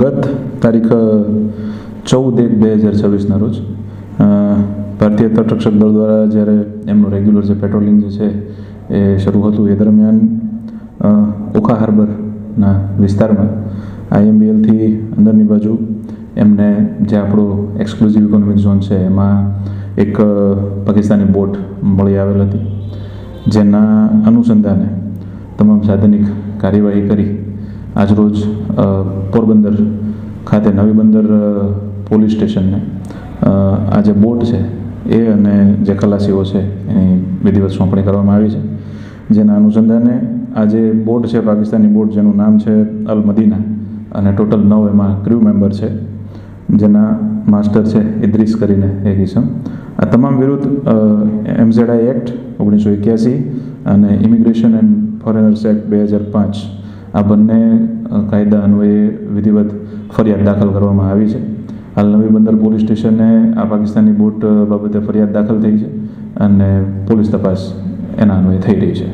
ગત તારીખ ચૌદ એક બે હજાર છવ્વીસના રોજ ભારતીય તટરક્ષક દળ દ્વારા જ્યારે એમનું રેગ્યુલર જે પેટ્રોલિંગ જે છે એ શરૂ હતું, એ દરમિયાન ઓખા હાર્બરના વિસ્તારમાં આઈએમબીએલથી અંદરની બાજુ એમને જે આપણો એક્સક્લુઝિવ ઇકોનોમિક ઝોન છે, એમાં એક પાકિસ્તાની બોટ મળી આવેલ હતી. જેના અનુસંધાને તમામ સાધનિક કાર્યવાહી કરી આજરોજ પોરબંદર ખાતે નવી બંદર પોલીસ સ્ટેશનને આ જે બોટ છે એ અને જે ખલાસીઓ છે એની વિધિવત સોંપણી કરવામાં આવી છે. જેના અનુસંધાને આ જે બોટ છે, પાકિસ્તાની બોટ જેનું નામ છે અલ મદીના અને ટોટલ નવ એમાં ક્રૂ મેમ્બર છે. જેના માસ્ટર છે ઇદ્રીસ કરીને એક ઇસમ આ તમામ વિરુદ્ધ એમઝેડઆઈ એક્ટ ઓગણીસો એક્યાસી અને ઇમિગ્રેશન એન્ડ ફોરેનર્સ એક્ટ બે હજાર પાંચ આ બંને કાયદા અન્વયે વિધિવત ફરિયાદ દાખલ કરવામાં આવી છે. હાલ નવી બંદર પોલીસ સ્ટેશને આ પાકિસ્તાની બોટ બાબતે ફરિયાદ દાખલ થઈ છે અને પોલીસ તપાસ એના અન્વયે થઈ રહી છે.